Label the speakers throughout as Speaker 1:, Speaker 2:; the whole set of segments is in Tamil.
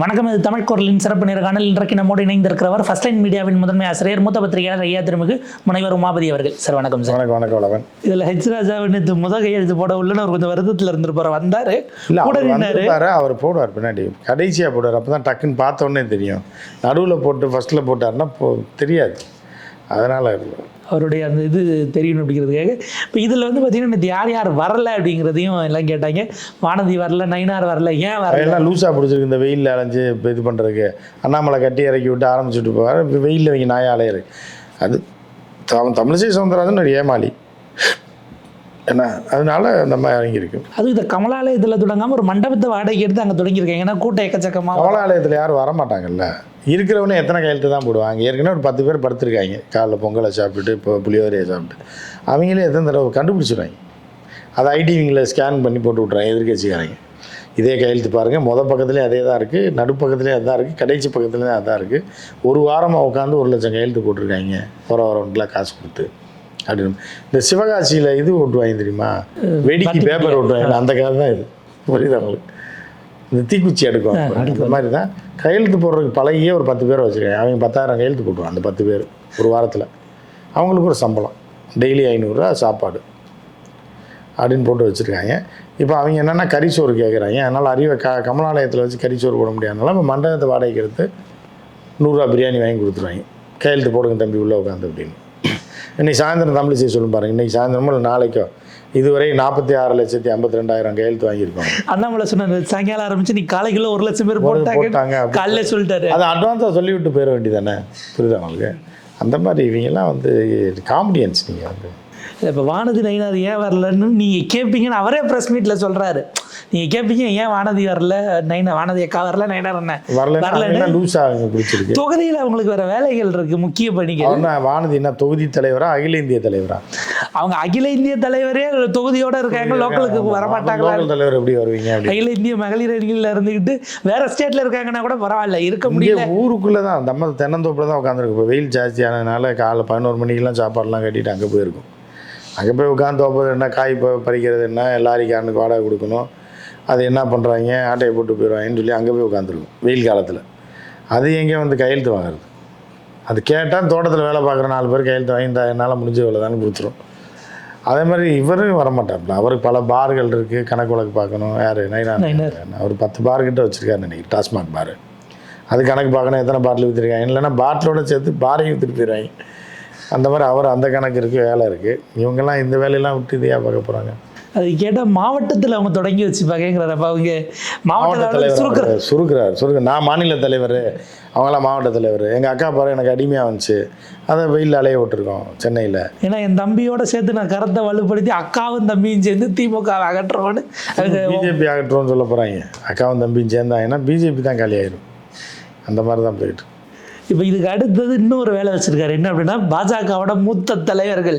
Speaker 1: வணக்கம் இது தமிழ் குரலின் சிறப்பு நேர்காணல். இன்றைக்கு நம்மோடு இணைந்திருக்கிறவர் ஃபர்ஸ்ட் லைன் மீடியாவின் முதன்மை ஆசிரியர் மூத்த பத்திரிகையாளர் ஐயா திருமிகு முனைவர் உமாபதி அவர்கள். சார் வணக்கம் சார்.
Speaker 2: வணக்கம் வணக்கம் வளவன்
Speaker 1: இதில் ஹெச் ராஜாவின் இது முத கையெழுத்து போட உள்ளன்னு அவர் கொஞ்சம் வருத்தத்தில் இருந்திருப்பார். வந்தாரு கூட
Speaker 2: அவர்
Speaker 1: நின்னாரு.
Speaker 2: அவர் போடுவார் பின்னாடி. கடைசியாக போடுவார். அப்போ தான் டக்குன்னு பார்த்த உடனே தெரியும். நடுவில் போட்டு ஃபஸ்ட்டில் போட்டாருன்னா போ தெரியாது. அதனால்
Speaker 1: அவருடைய அந்த இது தெரியணும் அப்படிங்கிறதுக்காக. இப்போ இதில் வந்து பார்த்தீங்கன்னா யார் யார் வரல அப்படிங்கிறதையும் எல்லாம் கேட்டாங்க. வானதி வரல நைனார் வரல ஏன் வரல?
Speaker 2: எல்லாம் லூஸாக பிடிச்சிருக்கு இந்த வெயிலில் அலைஞ்சு இப்போ இது பண்ணுறதுக்கு அண்ணாமலை கட்டி இறக்கி விட்டு ஆரம்பிச்சுட்டு போவார். இப்போ வெயிலில் இவங்க நாய அலையிரு அது அவன் தமிழிசை சவுந்தரராஜன் ஒரு ஏமாளி. என்ன? அதனால அந்த மாதிரி இறங்கியிருக்கு
Speaker 1: அதுவும் இந்த கமலாலயத்தில் தொடங்காமல் ஒரு மண்டபத்தை வாடகை எடுத்து அங்கே தொடங்கியிருக்காங்க. ஏன்னா கூட்டம் எக்கச்சக்கமாக
Speaker 2: கமலாலயத்தில் யாரும் வர மாட்டாங்கல்ல இருக்கிறவனே எத்தனை கையெழுத்து தான் போடுவாங்க? ஏற்கனவே ஒரு பத்து பேர் படுத்திருக்காங்க. காலைல பொங்கலை சாப்பிட்டுட்டு இப்போ புளியோதரையை சாப்பிட்டு. அவங்களே எத்தனை தடவை கண்டுபிடிச்சிடுவாங்க. அதை ஐடிவிங்கில் ஸ்கேன் பண்ணி போட்டு விட்றாங்க எதிர்கட்சிக்காரங்க இதே கையெழுத்து பாருங்கள் மொதல் பக்கத்துலேயும் அதே தான் இருக்குது நடுப்பக்கத்துலேயும் அதான் இருக்குது கடைசி பக்கத்துலேயும் அதான் இருக்குது ஒரு வாரமாக உட்காந்து ஒரு லட்சம் கையெழுத்து போட்டிருக்காங்க. போகிற வரவன்ட்டுலாம் காசு கொடுத்து. அப்படின்னு இந்த சிவகாசியில் இது ஓட்டுவாங்க தெரியுமா? வெடிக்கு பேப்பர் ஓட்டுவாங்க அந்த கதை தான் இது. புரியுது அவங்களுக்கு இந்த தீக்குச்சி எடுக்கும் அந்த மாதிரி தான். கையெழுத்து போடுறதுக்கு பழகியே ஒரு பத்து பேர் வச்சுருக்காங்க. அவங்க பத்தாயிரம் கையெழுத்து போட்டுருவாங்க அந்த பத்து பேர். ஒரு வாரத்தில். அவங்களுக்கு ஒரு சம்பளம். டெய்லி ஐநூறுரூவா சாப்பாடு. அப்படின்னு போட்டு வச்சுருக்காங்க. இப்போ அவங்க என்னென்னா கறிச்சோறு கேட்குறாங்க அதனால் அறிவை க கமலாலயத்தில் வச்சு கறிச்சோறு போட முடியாதனால இப்போ மண்டபத்தை வாடகைக்கு எடுத்து நூறுரூவா பிரியாணி வாங்கி கொடுத்துருவாங்க. கையெழுத்து போடுங்க தம்பி உள்ளே உட்காந்து அப்படின்னு. இன்னைக்கு சாயந்தரம் தமிழிசை சொல்லும் பாருங்க. இன்னைக்கு சாயந்தரமோ இல்லை நாளைக்கோ. இதுவரை நாற்பத்தி ஆறு லட்சத்தி ஐம்பத்தி ரெண்டாயிரம் கையெழுத்து வாங்கியிருக்கோம்.
Speaker 1: அண்ணாமலை சொன்னார் சாயங்காலம் ஆரம்பிச்சு நீ காலைக்குள்ள ஒரு லட்சம் பேர்
Speaker 2: போட்டாங்க.
Speaker 1: காலையில சொல்லிட்டாரு.
Speaker 2: அதை அட்வான்ஸாக சொல்லிவிட்டு போயிட வேண்டியதானே புரியுதா உங்களுக்கு? அந்த மாதிரி இவங்கெல்லாம் வந்து காமெடியன்ஸ் நீங்கள் வந்து.
Speaker 1: இப்போ வானதி நயினார் ஏன் வரலன்னு நீங்கள் கேட்பீங்கன்னு அவரே ப்ரெஸ் மீட்டில் சொல்கிறாரு நீங்கள் கேட்பீங்க ஏன் வானதி வரல? நைனா வானதி அக்கா வரல? நைனார் என்ன
Speaker 2: வரலன்னா
Speaker 1: வரலன்னு
Speaker 2: லூஸாக அவங்க பிடிச்சிருக்கு.
Speaker 1: தொகுதியில் அவங்களுக்கு வேற வேலைகள் இருக்கு முக்கிய பணிகள்.
Speaker 2: வானதி என்ன தொகுதி தலைவரா அகில இந்திய தலைவரா?
Speaker 1: அவங்க அகில இந்திய தலைவரே தொகுதியோட இருக்காங்க லோக்கலுக்கு வர மாட்டாங்களா
Speaker 2: லோக்கல் தலைவர் எப்படி வருவீங்க
Speaker 1: அகில இந்திய மகளிர் அணியில் இருந்துக்கிட்டு வேற ஸ்டேட்ல இருக்காங்கன்னா கூட பரவாயில்ல இருக்க முடியல.
Speaker 2: ஊருக்குள்ளே தான் நம்ம தென்னந்தோப்பில் தான் உட்காந்துருக்கு இப்போ வெயில் ஜாஸ்தியானதுனால காலைல பதினோரு மணிக்கெல்லாம் சாப்பாடுலாம் கட்டிட்டு அங்கே போயிருக்கும். அங்கே போய் உட்காந்து தோப்பது என்ன காய் பறிக்கிறது என்ன லாரிக்காரனுக்கு வாடகை கொடுக்கணும். அது என்ன பண்ணுறாங்க ஆட்டையை போட்டு போயிடுவாங்கன்னு சொல்லி அங்கே போய் உட்காந்துருக்கும் வெயில் காலத்தில். அது எங்கே வந்து கையெழுத்து வாங்குறது? அது கேட்டால் தோட்டத்தில் வேலை பார்க்குற நாலு பேர் கையெழுத்து வாங்கி இந்த என்னால் முடிஞ்ச வேலை தானே கொடுத்துரும். அதே மாதிரி இவரும் வரமாட்டாப்புல. அவருக்கு பல பார்கள் இருக்குது கணக்கு வழக்கு பார்க்கணும் யார்? நைனா
Speaker 1: நயினார்.
Speaker 2: அவர் பத்து பார் கிட்ட வச்சுருக்காரு நினைக்கிறேன் டாஸ்மாக் பார். அது கணக்கு பார்க்கணும் எத்தனை பாட்டில் விற்றுருக்காங்க இல்லைன்னா பாட்டிலோட சேர்த்து பாரையும் விற்றுட்டு போயிடுவாங்க. அந்த மாதிரி அவர் அந்த கணக்கு இருக்குது வேலை இருக்குது இவங்கெல்லாம் இந்த வேலையெல்லாம் விட்டு இதையா பார்க்க போகிறாங்க
Speaker 1: அது கேட்டால் மாவட்டத்தில் அவங்க தொடங்கி வச்சுப்பாங்கிறாரு அப்போ அவங்க
Speaker 2: மாவட்ட தலைவர்? சுருக்குறார் சுருக்கு நான் மாநில தலைவர் அவங்களாம் மாவட்ட தலைவர். எங்கள் அக்கா பாரு எனக்கு அடிமையாக வந்துச்சு. அதை வெயில் அலைய விட்டுருக்கோம் சென்னையில்.
Speaker 1: ஏன்னா என் தம்பியோட சேர்த்து நான் கரத்தை வலுப்படுத்தி அக்காவும் தம்பியும் சேர்ந்து திமுக அகற்றுறோன்னு அது
Speaker 2: பிஜேபி ஆகட்டும்னு சொல்ல போகிறாங்க அக்காவும் தம்பியும் சேர்ந்தாங்கன்னா பிஜேபி தான் காலியாயிரும். அந்த மாதிரி தான் போயிட்டு
Speaker 1: இப்போ இதுக்கு அடுத்தது இன்னொரு வேலை வச்சுருக்காரு. என்ன அப்படின்னா பாஜகவோட மூத்த தலைவர்கள்.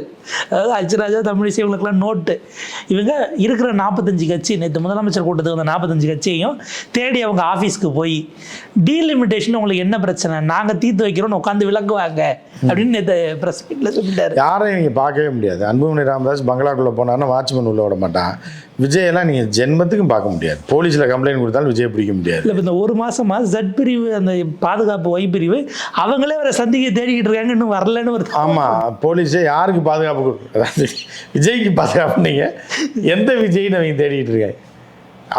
Speaker 1: அதாவது அச்சுராஜா தமிழிசை இவங்களுக்குலாம் நோட்டு. இவங்க இருக்கிற நாற்பத்தஞ்சு கட்சி நேற்று முதலமைச்சர் கூட்டத்துக்கு வந்த நாற்பத்தஞ்சு கட்சியையும் தேடி அவங்க ஆஃபீஸ்க்கு போய் டீலிமிட்டேஷன் உங்களுக்கு என்ன பிரச்சனை? நாங்கள் தீர்த்து வைக்கிறோம்னு உட்காந்து விளக்குவாங்க. அப்படின்னு நேற்று ப்ரெஸ் மீட்டில் சொல்லிட்டாரு.
Speaker 2: யாரையும் இங்கே பார்க்கவே முடியாது. அன்புமணி ராமதாஸ் பங்களாக்குள்ளே போனாருன்னா வாட்ச்மேன் உள்ள விட மாட்டான். விஜயெல்லாம் நீங்கள் ஜென்மத்துக்கும் பார்க்க முடியாது. போலீஸில் கம்ப்ளைண்ட் கொடுத்தாலும் விஜய் பிடிக்க முடியாது.
Speaker 1: இல்லை இப்போ இந்த ஒரு மாசமா ஜட் பிரிவு அந்த பாதுகாப்பு ஒய் பிரிவு அவங்களே வர சந்திக்க தேடிக்கிட்டு இருக்காங்க இன்னும் வரலன்னு ஒரு
Speaker 2: ஆமாம் போலீஸே யாருக்கு பாதுகாப்பு அதாவது விஜய்க்கு பாதுகாப்பு நீங்கள் எந்த விஜய்னு அவங்க தேடிட்டு இருக்காங்க.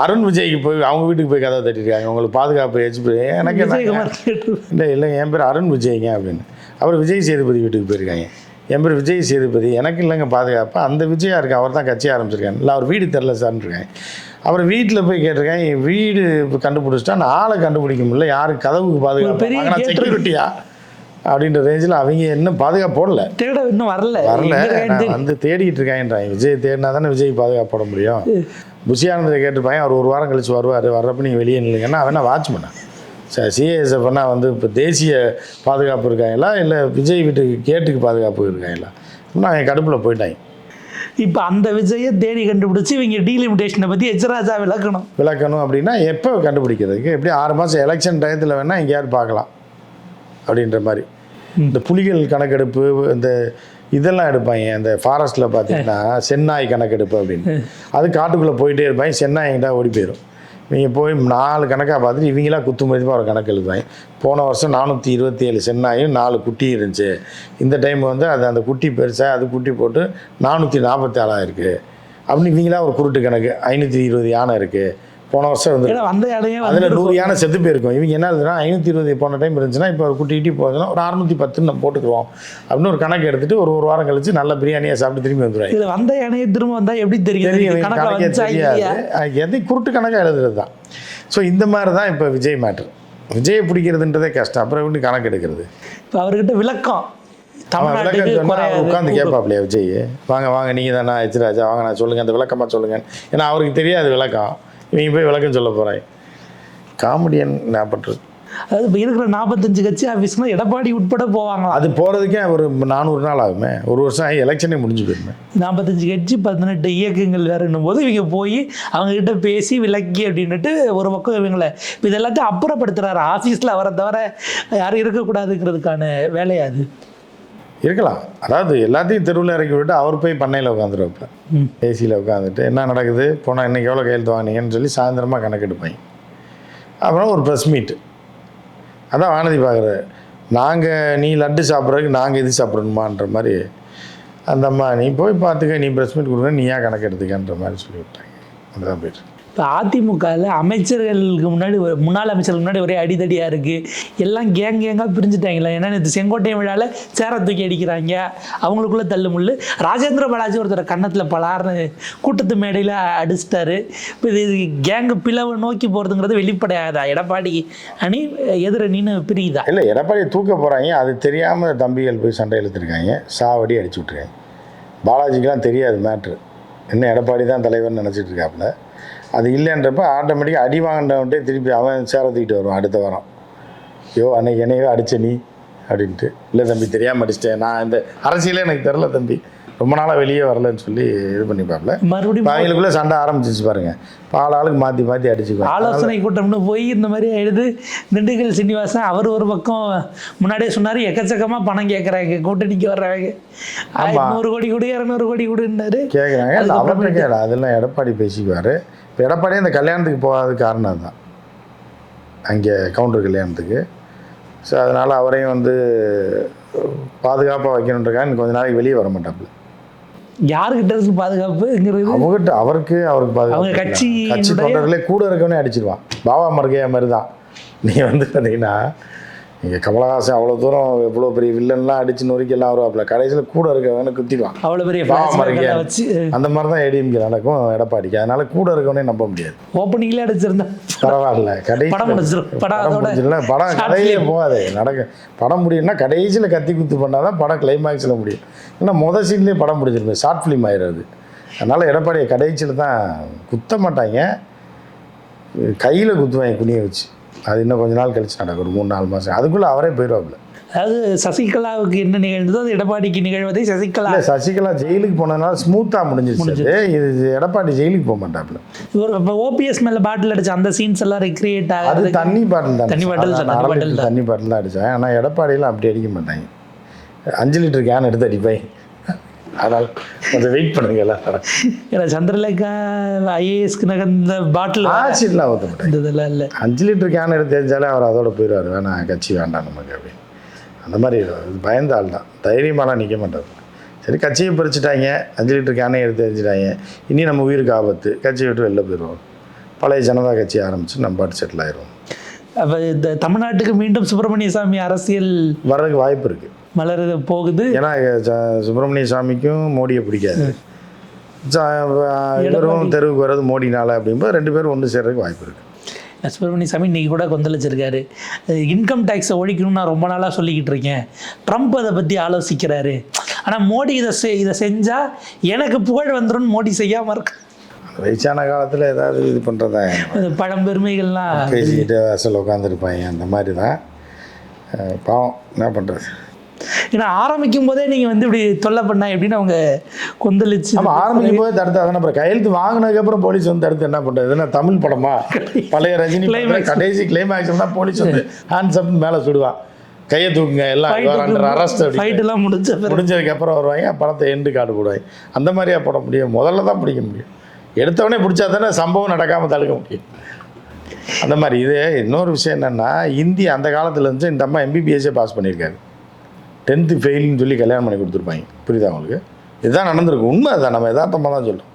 Speaker 2: அருண் விஜய்க்கு போய் அவங்க வீட்டுக்கு போய் கதை தட்டிருக்காங்க உங்களுக்கு பாதுகாப்பு ஹெச்பி எனக்கு இல்லை இல்லை என் பேர் அருண் விஜய்ங்க அப்படின்னு. அவர் விஜய் சேதுபதி வீட்டுக்கு போயிருக்காங்க. என் பேர் விஜய் சேதுபதி. எனக்கு இல்லைங்க பாதுகாப்பு. அந்த விஜயா இருக்கு அவர் தான் கட்சி ஆரம்பிச்சிருக்காங்க இல்லை அவர் வீடு தெரில சார்னு இருக்காங்க அவர் வீட்டில் போய் கேட்டிருக்கேன். என் வீடு இப்போ கண்டுபிடிச்சிட்டா நான் ஆளை கண்டுபிடிக்க முடியல. யாருக்கு கதவுக்கு பாதுகாப்பு? செக்யூரிட்டியா அப்படின்ற ரேஞ்சில் அவங்க இன்னும் பாதுகாப்பு போடல.
Speaker 1: தேட இன்னும் வரல.
Speaker 2: வரல. வந்து தேடிட்டு இருக்கேன்றாங்க. விஜய் தேடினா தானே விஜய் பாதுகாப்பு போட முடியும். புஷியானந்தை கேட்டிருப்பாங்க. அவர் ஒரு வாரம் கழிச்சு வருவார். வர்றப்ப நீங்கள் வெளியே நில்லுங்கன்னா அவனா வாட்ச்மேனா சார் சிஏஎஸ்எஃப் பண்ணால் வந்து இப்போ தேசிய பாதுகாப்பு இருக்காங்களா? இல்லை விஜய் வீட்டுக்கு கேட்டுக்கு பாதுகாப்பு இருக்காங்களா? இன்னும் அவங்க கடுப்பில் போயிட்டாங்க.
Speaker 1: இப்போ அந்த விஜயை தேடி கண்டுபிடிச்சு இவங்க டீலிமிட்டேஷனை பற்றி எச்ராஜா விளக்கணும்.
Speaker 2: விளக்கணும் அப்படின்னா எப்போ கண்டுபிடிக்கிறதுக்கு? எப்படி ஆறு மாதம் எலெக்ஷன் டயத்தில் வேணால் எங்கேயாவது பார்க்கலாம். அப்படின்ற மாதிரி. இந்த புலிகள் கணக்கெடுப்பு இந்த இதெல்லாம் எடுப்பாங்க. அந்த ஃபாரஸ்ட்டில் பார்த்தீங்கன்னா சென்னாய் கணக்கெடுப்பு அப்படின்னு. அது காட்டுக்குள்ளே போயிட்டே இருப்பாங்க. சென்னாய் எங்கிட்ட ஓடி போயிடும் இவங்க போய் நாலு கணக்காக பார்த்துட்டு இவங்களாம் குத்து மதிப்பாக ஒரு கணக்கு எழுதுவாங்க. போன வருஷம் நானூற்றி இருபத்தி ஏழு சென்னாயும் நாலு குட்டி இருந்துச்சு. இந்த டைம் வந்து அது அந்த குட்டி பெருசாக அது குட்டி போட்டு நானூற்றி நாற்பத்தி இருக்குது அப்படின்னு இவங்களாம் ஒரு குருட்டு கணக்கு. ஐநூற்றி இருபது யானை இருக்குது போன வருஷம்
Speaker 1: ஏன்னா வந்த இடையே
Speaker 2: அதில் நூறு யானை செத்து போயிருக்கும். இவங்க என்ன எழுதுனா ஐநூற்றி இருபது போன டைம் இருந்துச்சுன்னா இப்போ ஒரு குட்டி குட்டி ஒரு அறுநூற்றி பத்துன்னு நம்ம போட்டுக்குவோம். அப்படின்னு ஒரு கணக்கு எடுத்துட்டு ஒரு ஒரு வாரம் கழிச்சு நல்ல பிரியாணியை சாப்பிட்டு திரும்பி வந்துடுவாங்க
Speaker 1: இதுல வந்த இணையை திரும்ப வந்தா எப்படி தெரியும்.
Speaker 2: கணக்கே தெரியாது. எதை குருட்டு கணக்காக எழுதுறது தான். ஸோ இந்த மாதிரி தான் இப்போ விஜய் மேட்ரு விஜயை பிடிக்கிறதுன்றதே கஷ்டம். அப்புறம் எப்படி கணக்கு எடுக்கிறது?
Speaker 1: இப்போ அவர்கிட்ட விளக்கம்.
Speaker 2: விளக்கம். உட்காந்து கேட்பாப்லையா விஜய்? வாங்க வாங்க நீங்கள் தானே எச்சிராஜா வாங்க நான் சொல்லுங்கள் அந்த விளக்கமாக சொல்லுங்க ஏன்னா அவருக்கு தெரியாது விளக்கம். இவங்க போய் விளக்கம் சொல்ல போகிறாங்க காமெடியன் பண்ணுறது
Speaker 1: அதாவது இப்போ இருக்கிற நாற்பத்தஞ்சு கட்சி ஆஃபீஸ்னா எடப்பாடி உட்பட போவாங்களாம்.
Speaker 2: அது போகிறதுக்கே ஒரு நானூறு நாள் ஆகுமே. ஒரு வருஷம் ஆகி எலெக்ஷனே முடிஞ்சு போயிருமே.
Speaker 1: நாற்பத்தஞ்சு கட்சி பதினெட்டு இயக்கங்கள் வேறுன்னும் போது இவங்க போய் அவங்க கிட்ட பேசி விளக்கி அப்படின்னுட்டு ஒரு பக்கம் இவங்களை இப்போ இது எல்லாத்தையும் அப்புறப்படுத்துறாரு. ஆஃபீஸில் அவரை தவிர யாரும் இருக்கக்கூடாதுங்கிறதுக்கான வேலையா அது?
Speaker 2: இருக்கலாம். அதாவது எல்லாத்தையும் தெருவில் இறக்கி விட்டு அவர் போய் பண்ணையில் உட்காந்துருவாப்புல. ஏசியில் உட்காந்துட்டு என்ன நடக்குது? போனால் இன்னைக்கு எவ்வளோ கையெழுத்து வாங்கினீங்கன்னு சொல்லி சாயந்தரமாக கணக்கெடுப்பாங்க அப்புறம் ஒரு ப்ரெஸ் மீட்டு அதான் வானதி பார்க்குறாரு நாங்கள் நீ லட்டு சாப்பிட்றதுக்கு நாங்கள் இது சாப்பிடணுமான்ற மாதிரி அந்த அம்மா நீ போய் பார்த்துக்க நீ ப்ரெஸ் மீட் கொடுங்க நீ ஏன் கணக்கு எடுத்துக்கன்ற மாதிரி சொல்லி விட்டாங்க. அதுதான் போயிட்டு
Speaker 1: இப்போ அதிமுகவில் அமைச்சர்களுக்கு முன்னாடி ஒரு முன்னாள் அமைச்சர்களுக்கு முன்னாடி ஒரே அடிதடியாக இருக்குது எல்லாம் கேங் கேங்காக பிரிஞ்சுட்டாங்களா. ஏன்னா இந்த செங்கோட்டை விழாவில் சேர தூக்கி அடிக்கிறாங்க. அவங்களுக்குள்ள தள்ளு முள்ளு. ராஜேந்திர பாலாஜி ஒருத்தர் கன்னத்தில் பலார்னு கூட்டத்து மேடையில் அடிச்சிட்டாரு. இப்போ இது கேங்கு பிளவை நோக்கி போகிறதுங்கிறது வெளிப்படையாதா? எடப்பாடி அணி எதிர நின்று பிரியுதா?
Speaker 2: இல்லை எடப்பாடி தூக்க போகிறாங்க அது தெரியாமல் தம்பிகள் போய் சண்டை இழுத்துருக்காங்க சாவடி அடிச்சு விட்ருக்காங்க பாலாஜிக்கெலாம் தெரியாது மேட்ரு இன்னும் எடப்பாடி தான் தலைவர்னு நினச்சிட்டு இருக்காப்புல. அது இல்லைன்றப்ப ஆட்டோமேட்டிக்காக அடி வாங்கினவன்ட்டே திருப்பி அவன் சேர வருவான் அடுத்த வாரம். ஐயோ அன்னைக்கு என்னையோ அடிச்ச நீ அப்படின்ட்டு. இல்லை தம்பி தெரியாமல் அடிச்சிட்டேன். நான் இந்த அரசியலே எனக்கு தெரில தம்பி. ரொம்ப நாளாக வெளியே வரலன்னு சொல்லி இது பண்ணிப்பாப்புல
Speaker 1: மறுபடியும்
Speaker 2: அவங்களுக்குள்ளே சண்டை ஆரம்பிச்சிச்சு பாருங்க. பால் ஆளுக்கு மாற்றி மாற்றி அடிச்சுக்குவாங்க.
Speaker 1: ஆலோசனை கூட்டம்னு போய் இந்த மாதிரி ஆயிடுது திண்டுக்கல் சீனிவாசன் அவர் ஒரு பக்கம் முன்னாடியே சொன்னார் எக்கச்சக்கமாக பணம் கேட்குறாங்க கூட்டணிக்கு வர்றாங்க. நூறு கோடி கொடு இரநூறு கோடி கொடுன்னாரு.
Speaker 2: கேட்குறாங்க அவர்கிட்ட கேட்கல அதெல்லாம் எடப்பாடி பேசிக்குவார். இப்போ எடப்பாடியே இந்த கல்யாணத்துக்கு போகாத காரணம் அதுதான். அங்கே கவுண்டர் கல்யாணத்துக்கு. ஸோ அதனால் அவரையும் வந்து பாதுகாப்பாக வைக்கணுன்றக்காக கொஞ்ச நாளைக்கு வெளியே வர மாட்டாப்புல.
Speaker 1: யாருக்கிட்ட இருக்கு பாதுகாப்புங்கிறது
Speaker 2: அவங்ககிட்ட அவருக்கு அவருக்கு பாதுகாப்பு.
Speaker 1: கட்சியினுடைய-
Speaker 2: கட்சி தொண்டர்களே கூட இருக்கவனே அடிச்சிருவான். பாபா மருகையா மாதிரி தான் நீ வந்து பார்த்தீங்கன்னா இங்கே கமலஹாசன் அவ்வளோ தூரம் எவ்வளோ பெரிய வில்லன்லாம் அடிச்சு நொறுக்கி எல்லாம் வருவாப்புல. கடைசியில் கூட இருக்கவனே குத்திடுவான்.
Speaker 1: அவ்வளோ பெரிய
Speaker 2: பாவம்
Speaker 1: flashback
Speaker 2: மருகையா.
Speaker 1: எல்லாம் வச்சு.
Speaker 2: அந்த மாதிரி தான் ஏடிஎம்கே நடக்கும் எடப்பாடிக்கு. அதனால கூட இருக்கவனே நம்ப முடியாது.
Speaker 1: ஓப்பனிங்லேயே அடிச்சிருந்தா.
Speaker 2: பரவாயில்ல. கடைசி
Speaker 1: படம்
Speaker 2: முடிஞ்சிடல படம்
Speaker 1: film.
Speaker 2: போகாது. நடக்க படம் முடியும்னா கடைசியில் கத்தி குத்து பண்ணால் தான் படம் கிளைமேக்ஸில் முடியும். ஏன்னா மொதல் சீன்லேயே படம் முடிஞ்சிருமே. ஷார்ட் ஃபிலிம் ஆயிடுறது அதனால் எடப்பாடியை கடைசியில் தான் குத்த மாட்டாங்க. கையில் குத்துவாங்க குனிய வச்சு. அது இன்னும் கொஞ்ச நாள் கழிச்சு நடக்கும். ஒரு மூணு நாலு மாதம் அதுக்குள்ளே அவரே போயிடுவாப்புல
Speaker 1: அதாவது சசிகலாவுக்கு என்ன நிகழ்ந்ததோ அது எடப்பாடிக்கு நிகழ்வதை சசிகலா
Speaker 2: சசிகலா ஜெயிலுக்கு போனதுனால ஸ்மூத்தாக முடிஞ்சிருச்சு. இது எடப்பாடி ஜெயிலுக்கு போக மாட்டாப்புல.
Speaker 1: இவர் இப்போ ஓபிஎஸ் மேலே பாட்டில் அடிச்ச அந்த சீன்ஸ் எல்லாம் ரெக்ரியேட்
Speaker 2: அது
Speaker 1: ஆகுது
Speaker 2: தண்ணி பாட்டில் தான்
Speaker 1: தண்ணி பாட்டில் தான், தண்ணி பாட்டில்
Speaker 2: தான் அடித்தேன் ஆனால் எடப்பாடியெல்லாம் அப்படி அடிக்க மாட்டாங்க. அஞ்சு லிட்டர் கேன் எடுத்து அடிப்பேன். அதனால் கொஞ்சம் வெயிட் பண்ணுங்க
Speaker 1: ஏன்னா சந்திரலேகா ஐஏஎஸ்க்கு நகர்ந்த பாட்டில்
Speaker 2: ஆசிட்லாம் ஊற்ற
Speaker 1: இந்த இதெல்லாம் இல்லை.
Speaker 2: அஞ்சு லிட்டர் கேன் எடுத்து தெரிஞ்சாலே அவர் அதோட போயிடுவார். வேணாம் கட்சி வேண்டாம் நமக்கு அப்படின்னு. அந்த மாதிரி பயந்த ஆள் தான். தைரியமாலாம் நிற்க மாட்டார். சரி கட்சியை பறிச்சுட்டாங்க அஞ்சு லிட்டர் கேனை எடுத்து தெரிஞ்சிட்டாங்க இனி நம்ம உயிருக்கு ஆபத்து. கட்சியை விட்டு வெளில போயிடுவோம். பழைய ஜனதா கட்சி ஆரம்பித்து நம்ம பாட்டு செட்டில் ஆயிடுவோம்
Speaker 1: அப்போ இந்த தமிழ்நாட்டுக்கு மீண்டும் சுப்பிரமணிய சாமி அரசியல்
Speaker 2: வர்றதுக்கு வாய்ப்பு இருக்குது
Speaker 1: மலர் போகுது.
Speaker 2: ஏன்னா சுப்பிரமணிய சாமிக்கும் மோடியை பிடிக்காது. இவரும் தெருவுக்கு வர்றது மோடினால அப்படிங்கும்போது ரெண்டு பேரும் ஒன்று சேர்றதுக்கு வாய்ப்பு இருக்குது
Speaker 1: சுப்பிரமணிய சாமி இன்னைக்கு கூட கொந்தளிச்சிருக்காரு. இன்கம் டேக்ஸை ஒழிக்கணும்னு நான் ரொம்ப நாளாக சொல்லிக்கிட்டு இருக்கேன். ட்ரம்ப் அதை பற்றி ஆலோசிக்கிறாரு. ஆனால் மோடி இதை செ இதை செஞ்சால் எனக்கு புகழ் வந்துடும் மோடி செய்யாமல் இருக்கு.
Speaker 2: வயசான காலத்தில் ஏதாவது இது பண்ணுறதா
Speaker 1: பழம்பெருமைகள்லாம்
Speaker 2: பேசிக்கிட்டு வாசல் உட்காந்துருப்பாங்க அந்த மாதிரி தான் பாவம். என்ன பண்ணுறது
Speaker 1: ஏன்னா ஆரம்பிக்கும் போதே நீங்கள் வந்து இப்படி தொல்லை பண்ணா எப்படின்னு அவங்க கொந்தளிச்சு
Speaker 2: நம்ம ஆரம்பிக்கும் போது தடுத்து அதான் அப்புறம் கையெழுத்து வாங்கினதுக்கப்புறம் போலீஸ் வந்து தடுத்து என்ன பண்ணுறது என்ன தமிழ் படமா? பழைய ரஜினி. கடைசி கிளைமேக்ஸ் தான் போலீஸ் வந்து ஹேண்ட்ஸ் அப் மேலே சுடுவான் கையை தூக்குங்க எல்லாம் அரெஸ்ட்
Speaker 1: ஃபைட்டெல்லாம் முடிஞ்ச பிறகு.
Speaker 2: முடிஞ்சதுக்கு அப்புறம் வருவாங்க படத்தை எண்டு கார்டு போடுவாங்க அந்த மாதிரியா போட முடியும். முதல்ல தான் பிடிக்க முடியும். எடுத்தவொடனே பிடிச்சா தானே சம்பவம் நடக்காமல் தடுக்க முடியும். அந்த மாதிரி. இது இன்னொரு விஷயம் என்னென்னா இந்தி அந்த காலத்துல இருந்து இந்த அம்மா எம்பிபிஎஸ்ஸே பாஸ் பண்ணியிருக்காரு. டென்த்து ஃபெயில்னு சொல்லி கல்யாணம் பண்ணி கொடுத்துருப்பாங்க. புரியுதா அவங்களுக்கு இதுதான் நடந்திருக்கு. உண்மை அதான் நம்ம யதார்த்தமாக தான் சொல்கிறோம்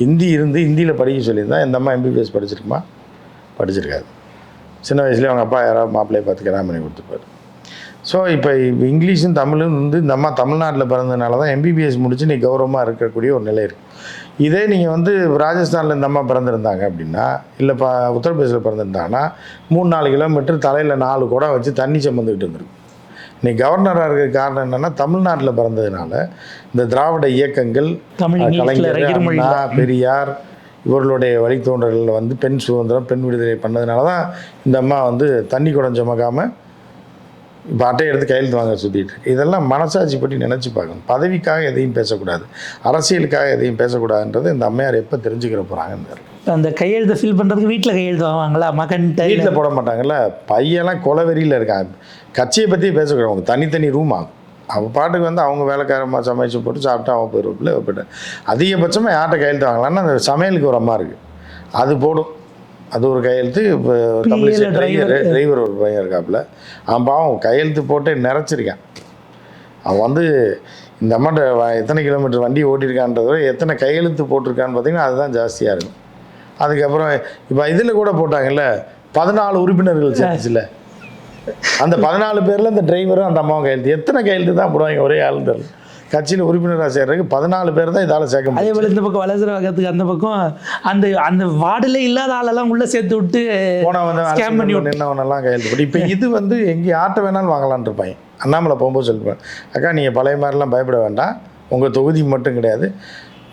Speaker 2: ஹிந்தி இருந்து ஹிந்தியில் படிக்க சொல்லியிருந்தா இந்த அம்மா எம்பிபிஎஸ் படிச்சிருக்குமா? படிச்சிருக்காது. சின்ன வயசுலேயே அவங்க அப்பா யாராவது மாப்பிள்ளையை பார்த்து கல்யாணம் பண்ணி கொடுத்துருப்பாரு. ஸோ இப்போ இங்கிலீஷும் தமிழும் வந்து இந்த அம்மா தமிழ்நாட்டில் பிறந்ததுனால தான் எம்பிபிஎஸ் முடிச்சு நீ கௌரவமாக இருக்கக்கூடிய ஒரு நிலை இருக்குது இதே நீங்கள் வந்து ராஜஸ்தானில் இந்த அம்மா பிறந்திருந்தாங்க அப்படின்னா இல்லை பா உத்தரப்பிரதேசில் பிறந்திருந்தாங்கன்னா மூணு நாலு கிலோமீட்டர் தலையில் நாலு குடம் வச்சு தண்ணி சம்மந்துக்கிட்டு இருந்திருக்கு இன்னைக்கு கவர்னராக இருக்க காரணம் என்னென்னா தமிழ்நாட்டில் பிறந்ததுனால இந்த திராவிட இயக்கங்கள் கலைஞர் பெரியார் இவர்களுடைய வழித்தோன்றல்கள் வந்து பெண் சுதந்திரம் பெண் விடுதலை பண்ணதுனால தான் இந்த அம்மா வந்து தண்ணி குடம் சுமக்காமல் இப்போ அட்டை எடுத்து கையெழுத்து வாங்க சுற்றிட்டு இதெல்லாம் மனசாட்சி பற்றி நினச்சி பார்க்கணும். பதவிக்காக எதையும் பேசக்கூடாது. அரசியலுக்காக எதையும் பேசக்கூடாதுன்றது இந்த அம்மையார் எப்போ தெரிஞ்சுக்கிற போகிறாங்கன்னு
Speaker 1: அந்த கையெழுத்தை ஃபில் பண்ணுறதுக்கு வீட்டில் கையெழுத்து வாங்குவாங்களா? இல்ல
Speaker 2: வீட்டில் போட மாட்டாங்கல்ல? பையெல்லாம் கொலவெறியில் இருக்காங்க கட்சியை பற்றி பேசக்கூடாது அவங்க தனித்தனி ரூம் ஆகும் அவள் பாட்டுக்கு வந்து அவங்க வேலைக்காரமாக சமைச்சு போட்டு சாப்பிட்டு அவன் போயிடுவாப்புல போய்ட்டு. அதிகபட்சமாக யார்கிட்ட கையெழுத்து வாங்கலாம்னா அந்த சமையலுக்கு ஒரு அம்மா இருக்குது அது போடும். அது ஒரு கையெழுத்து இப்போ டிரைவர். டிரைவர் ஒரு பையன் இருக்காப்புல. அவன் பாவம் கையெழுத்து போட்டு நிறைச்சிருக்கான் அவன் வந்து இந்த அம்மாட்ட எத்தனை கிலோமீட்டர் வண்டி ஓட்டியிருக்கான்றத எத்தனை கையெழுத்து போட்டிருக்கான்னு பார்த்தீங்கன்னா அதுதான் ஜாஸ்தியாக இருக்கும். அதுக்கப்புறம் இப்போ இதில் கூட போட்டாங்கல்ல பதினாலு உறுப்பினர்கள் சேர்ந்துச்சுல அந்த பதினாலு பேரில் இந்த டிரைவரும் அந்த அம்மாவும் கையெழுத்து. எத்தனை கையெழுத்து தான் போடுவாங்க ஒரே ஆள் தெரியல. கட்சியில் உறுப்பினராக சேர்றதுக்கு பதினாலு பேர் தான் இதால் சேர்க்க
Speaker 1: அதே போல இந்த பக்கம் வலசர வகத்துக்கு அந்த பக்கம் அந்த அந்த வார்டுல இல்லாத ஆளெல்லாம் உள்ள சேர்த்து விட்டு Scam பண்ணி
Speaker 2: அரசியல் நின்னவனெல்லாம் கையெழுத்து போட்டு. இப்போ இது வந்து எங்கே ஆட்ட வேணாலும் வாங்கலாம்னு இருப்பாங்க அண்ணாமலை போகும்போது சொல்லிருப்பேன் அக்கா நீங்கள் பழைய மாதிரிலாம் பயப்பட வேண்டாம். உங்கள் தொகுதி மட்டும் கிடையாது.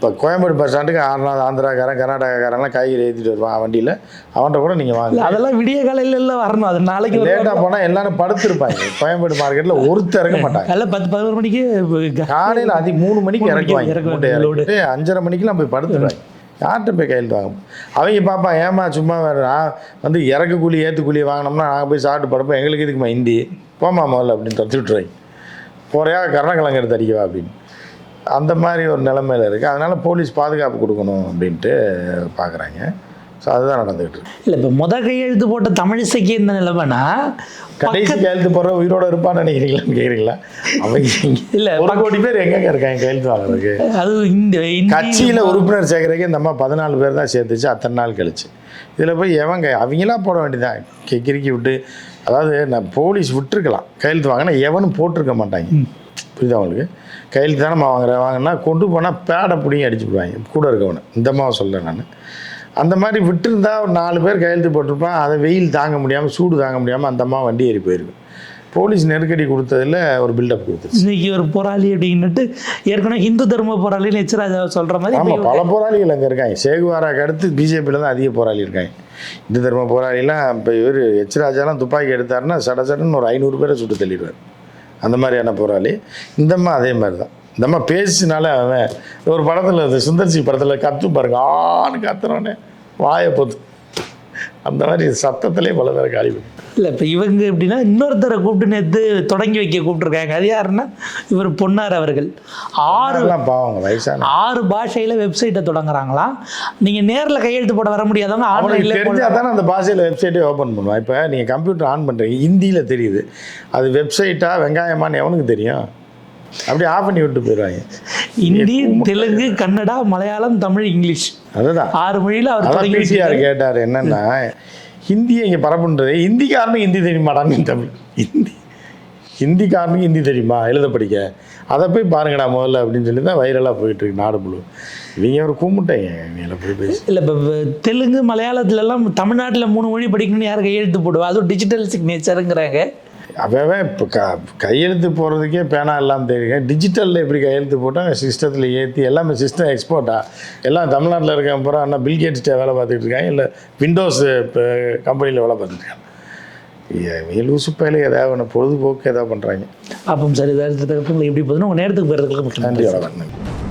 Speaker 2: இப்போ கோயம்பேடு பஸ் ஸ்டாண்டுக்கு ஆந்திரா ஆந்திராக்காரன் கர்நாடகாக்காரன்லாம் காய்கறி ஏற்றிட்டு வருவான் வண்டியில். அவன்கிட்ட கூட நீங்கள் வாங்க.
Speaker 1: அதெல்லாம் விடிய காலையில எல்லாம் வரணும். அது நாளைக்கு
Speaker 2: லேட்டாக போனால் எல்லாரும் படுத்திருப்பாங்க. கோயம்பேடு மார்க்கெட்டில் ஒருத்தர் இறங்க மாட்டாங்க.
Speaker 1: காலைல பத்து பதினோரு மணிக்கு
Speaker 2: காலையில் அதி மூணு மணிக்கு
Speaker 1: மூணு மணிக்கு
Speaker 2: இறக்குவாங்க. அஞ்சரை மணிக்கெல்லாம் போய் படுத்துருவாங்க. யார்கிட்ட போய் கையெழுத்து வாங்க? அவங்க பாப்பா ஏமா சும்மா வேறு நான் வந்து இறக்கு கூலி ஏற்று கூலி வாங்கினோம்னா நாங்கள் போய் சாப்பிட்டு படுப்போம். எங்களுக்கு இதுக்குமா ஹிந்தி? போமா முதல்ல அப்படின்னு தடுத்து விட்டுருவாங்க. போறியா? கருணக்கிழங்கு எடுத்து அடிக்கவா? அப்படின்னு. அந்த மாதிரி ஒரு நிலைமையில இருக்குது அதனால் போலீஸ் பாதுகாப்பு கொடுக்கணும் அப்படின்ட்டு பார்க்குறாங்க ஸோ அதுதான் நடந்துகிட்டு இருக்கு.
Speaker 1: இல்ல இப்ப முத கையெழுத்து போட்ட தமிழிசைக்கு இந்த நிலைமைனா
Speaker 2: கடைசி கையெழுத்து போடுற உயிரோட இருப்பான்னு நினைக்கிறீங்களான்னு கேட்குறீங்களா அவங்க
Speaker 1: இல்ல,
Speaker 2: ஒரு கோடி பேர் எங்கெங்க இருக்காங்க கையெழுத்து வாங்குறதுக்கு?
Speaker 1: அது இந்த
Speaker 2: கட்சியில் உறுப்பினர் சேர்க்கறதுக்கு இந்த அம்மா பதினாலு பேர் தான் சேர்த்துச்சு அத்தனை நாள் கழிச்சு. இதில் போய் எவங்க அவங்களாம் போட வேண்டியதான் கிறுக்கி விட்டு அதாவது நான் போலீஸ் விட்டுருக்கலாம். கையெழுத்து வாங்கினா எவனும் போட்டிருக்க மாட்டாங்க. புரியுதா அவங்களுக்கு கையெழுத்து தானே வாங்குறேன் வாங்கினா கொண்டு போனால் பேடை பிடிங்கி அடிச்சு விடுவாங்க. கூட இருக்கவனை. இந்த அம்மாவை சொல்ல நான். அந்த மாதிரி விட்டுருந்தா ஒரு நாலு பேர் கையெழுத்து போட்டிருப்பான். அதை வெயில் தாங்க முடியாமல் சூடு தாங்க முடியாமல் அந்த அம்மா வண்டி ஏறி போயிருக்கு போலீஸ் நெருக்கடி கொடுத்ததுல ஒரு பில்டப் கொடுத்துருச்சு.
Speaker 1: இன்னைக்கு ஒரு போராளி அப்படின்னுட்டு ஏற்கனவே இந்து தர்ம போராளின்னு எச்சராஜா சொல்ற மாதிரி
Speaker 2: ஆமாம் பல போராளிகள் அங்கே இருக்காங்க. சேகுவாராக்கு அடுத்து பிஜேபியில் தான் அதிக போராளி இருக்காங்க. இந்து தர்ம போராளிலாம் இப்போ இவர் எச் ராஜாலாம் துப்பாக்கி எடுத்தாருன்னா சட சடன்னு ஒரு ஐநூறு பேரை சுட்டு தள்ளிடுவார். அந்த மாதிரியான போராளி. இந்தம்மா அதே மாதிரி தான். இந்தம்மா பேசினாலே அவன் ஒரு படத்தில் சுந்தர்சி படத்தில் கத்து பாருங்க. ஆன்னு கத்துறோன்னே வாயை பொத்து. அந்த மாதிரி சத்தத்திலே பல காலி பண்ணி
Speaker 1: இல்ல இப்ப இவங்க எப்படின்னா இன்னொருத்தரை கூப்பிட்டு நேத்து தொடங்கி வைக்க கூப்பிட்டுருக்காங்க. அது யாருன்னா இவர் பொன்னார் அவர்கள். ஆறு
Speaker 2: எல்லாம் பாவங்க வயசான
Speaker 1: ஆறு பாஷையில வெப்சைட்டை தொடங்குறாங்களாம் நீங்க நேர்ல கையெழுத்து போட வர முடியாதவங்க ஆன்லைன்ல
Speaker 2: தெரிஞ்சா தானே அந்த பாஷையில் வெப்சைட்டே ஓப்பன் பண்ணுவான். இப்போ நீங்கள் கம்ப்யூட்டர் ஆன் பண்ணுறீங்க ஹிந்தியில் தெரியுது. அது வெப்சைட்டா வெங்காயமான்னு எவனுக்கு தெரியும்? அப்படியே ஆஃப் பண்ணி விட்டு போயிடுவாங்க.
Speaker 1: ஹிந்தி தெலுங்கு கன்னடா மலையாளம் தமிழ் இங்கிலீஷ்.
Speaker 2: அதுதான்.
Speaker 1: ஆறு மொழியில அவர் வச்சிருக்காரு.
Speaker 2: கேட்டார் என்னன்னா ஹிந்தியை இங்கே பரப்புன்றது ஹிந்திக்காரனுக்கு ஹிந்தி தெரியுமாடான்னு தமிழ் ஹிந்தி ஹிந்திக்காரனுக்கு ஹிந்தி தெரியுமா? எழுத படிக்க. அதை போய் பாருங்கடா முதல்ல அப்படின்னு சொல்லி தான் வைரலாக போயிட்டு இருக்கு நாடு முழு இவங்க ஒரு கூமுட்டைங்க இவங்கள போய் பேசி.
Speaker 1: இல்ல இப்போ தெலுங்கு மலையாளத்துல எல்லாம் தமிழ்நாட்டுல மூணு மொழி படிக்கணும்னு யார் கையெழுத்து போடுவா? அதுவும் டிஜிட்டல் சிக்னேச்சருங்கிறாங்க
Speaker 2: அவன் இப்போ க கையெழுத்து போடுறதுக்கே பேனா எல்லாம் தெரியுங்க டிஜிட்டலில் எப்படி கையெழுத்து போட்டால் சிஸ்டத்தில் ஏற்றி எல்லாமே சிஸ்டம் எக்ஸ்போர்ட்டா எல்லாம் தமிழ்நாட்டில் இருக்க பூரா அண்ணா பில்கேட்ஸ்ட்டே வேலை பார்த்துட்டு இருக்காங்க. இல்லை விண்டோஸ் இப்போ கம்பெனியில் வேலை இவங்க லூசு பயில ஏதாவது ஒன்று பொழுதுபோக்கு ஏதாவது பண்ணுறாங்க
Speaker 1: அப்போ சரி இதை எப்படி போகுதுன்னு உங்க நேரத்துக்கு போயிருக்கிறதுக்கு
Speaker 2: நன்றி வணக்கம்.